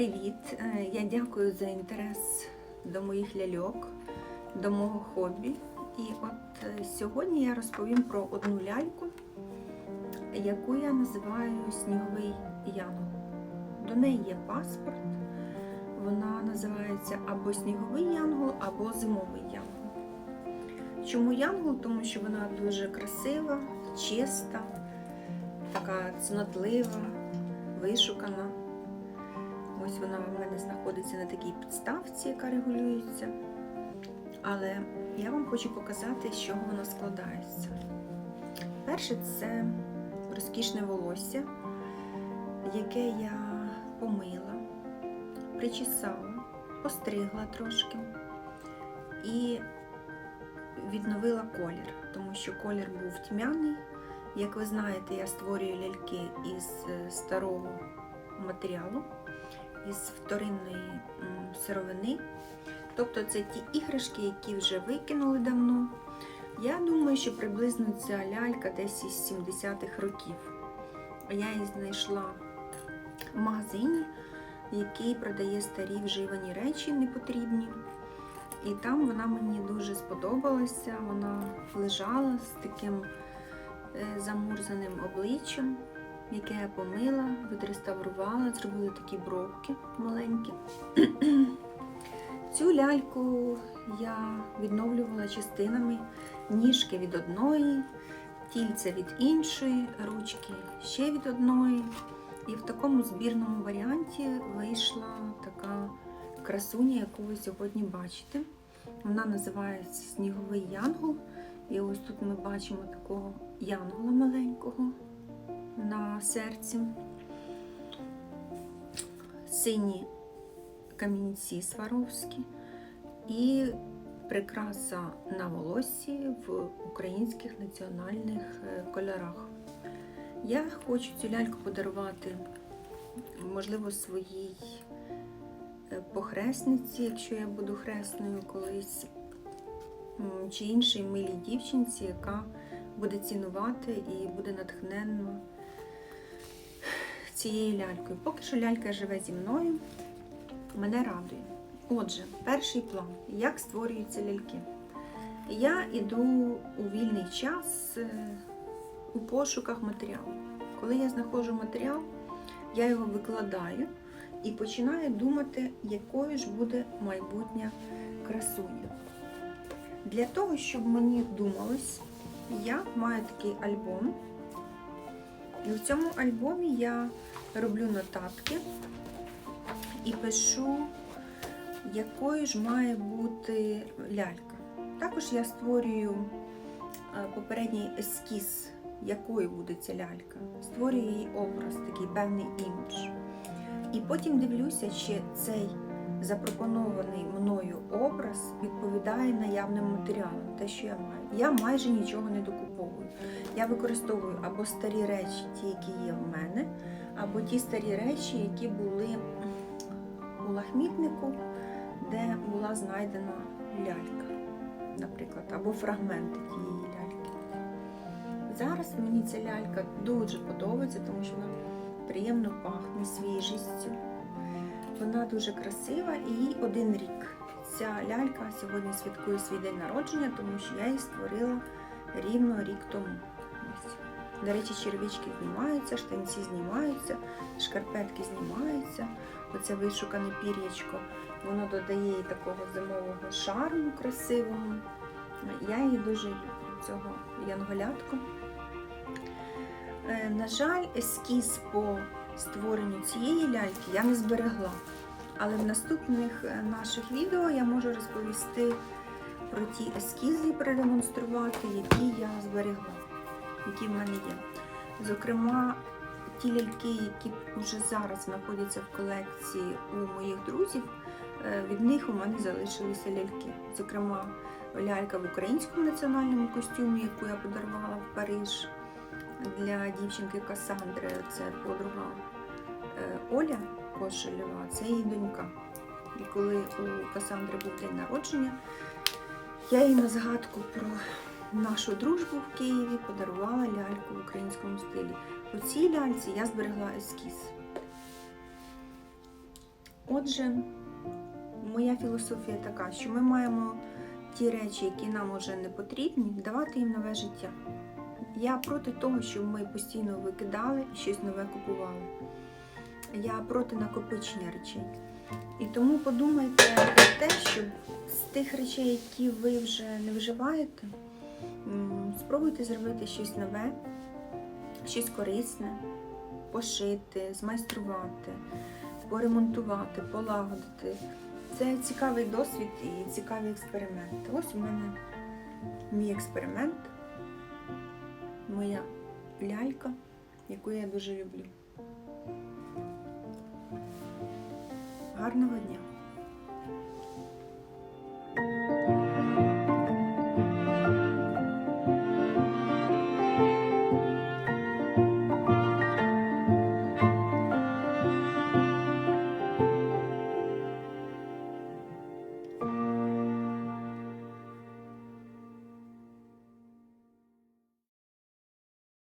Привіт! Е, Я дякую за інтерес до моїх ляльок, до мого хобі. І от е, сьогодні я розповім про одну ляльку, яку я називаю Сніговий Янгол. До неї є паспорт. Вона називається або Сніговий Янгол, або Зимовий Янгол. Чому Янгол? Тому що вона дуже красива, чиста, така цнотлива, вишукана. Ось вона в мене знаходиться на такій підставці, яка регулюється. Але я вам хочу показати, з чого вона складається. Перше, це розкішне волосся, яке я помила, причесала, постригла трошки і відновила колір, тому що колір був тьмяний. Як ви знаєте, я створюю ляльки із е, старого матеріалу із вторинної сировини. Тобто це ті іграшки, які вже викинули давно. Я думаю, що приблизно ця лялька десь із 70-х років. Я її знайшла в магазині, який продає старі вживані речі непотрібні. І там вона мені дуже сподобалася. Вона лежала з таким е, замурзаним обличчям яке я помила, відреставрувала, зробила такі бровки маленькі. Цю ляльку я відновлювала частинами ніжки від одної, тільця від іншої, ручки ще від одної. І в такому збірному варіанті вийшла така красуня, яку ви сьогодні бачите. Вона називається Сніговий Янгол. І ось тут ми бачимо такого янгола маленького на серці, сині камінці сваровські і прикраса на волоссі в українських національних е, кольорах. Я хочу цю ляльку подарувати, можливо, своїй е, похресниці, якщо я буду хресною колись, чи іншій милій дівчинці, яка буде цінувати і буде натхненно цією лялькою. Поки що лялька живе зі мною, мене радує. Отже, перший план. Як створюються ляльки? Я йду у вільний час е, у пошуках матеріалу. Коли я знаходжу матеріал, я його викладаю і починаю думати, якою ж буде майбутня красуня. Для того, щоб мені думалось, я маю такий альбом. І в цьому альбомі я роблю нотатки і пишу, якою ж має бути лялька. Також я створюю е, попередній ескіз, якою буде ця лялька. Створюю її образ, такий певний імідж. І потім дивлюся, чи цей запропонований мною образ відповідає наявним матеріалам, те, що я маю. Я майже нічого не докуповую. Я використовую або старі речі, ті, які є в мене, або ті старі речі, які були у лахмітнику, де була знайдена лялька, наприклад, або фрагменти тієї ляльки. Зараз мені ця лялька дуже подобається, тому що вона приємно пахне свіжістю. Вона дуже красива і їй один рік. Ця лялька сьогодні святкує свій день народження, тому що я її створила рівно рік тому. До речі, червички знімаються, штанці знімаються, шкарпетки знімаються. Оце вишукане пір'ячко, воно додає їй такого зимового шарму красивого. Я її дуже люблю, цього янголятку. Е, На жаль, ескіз по створенню цієї ляльки я не зберегла. Але в наступних е, наших відео я можу розповісти про ті ескізи продемонструвати, які я зберегла, які в мене є. Зокрема, ті ляльки, які вже зараз знаходяться в колекції у моїх друзів, е, від них у мене залишилися ляльки. Зокрема, лялька в українському національному костюмі, яку я подарувала в Париж для дівчинки Касандри, це подруга Оля Кошелєва, це її донька. І коли у Касандри був день народження, я їй на згадку про нашу дружбу в Києві подарувала ляльку в українському стилі. У цій ляльці я зберегла ескіз. Отже, моя філософія така, що ми маємо ті речі, які нам вже не потрібні, давати їм нове життя. Я проти того, щоб ми постійно викидали і щось нове купували. Я проти накопичення речей. І тому подумайте про те, щоб з тих речей, які ви вже не вживаєте, спробуйте зробити щось нове, щось корисне, пошити, змайструвати, поремонтувати, полагодити. Це цікавий досвід і цікавий експеримент. Ось у мене мій експеримент, моя лялька, яку я дуже люблю. Гарного дня!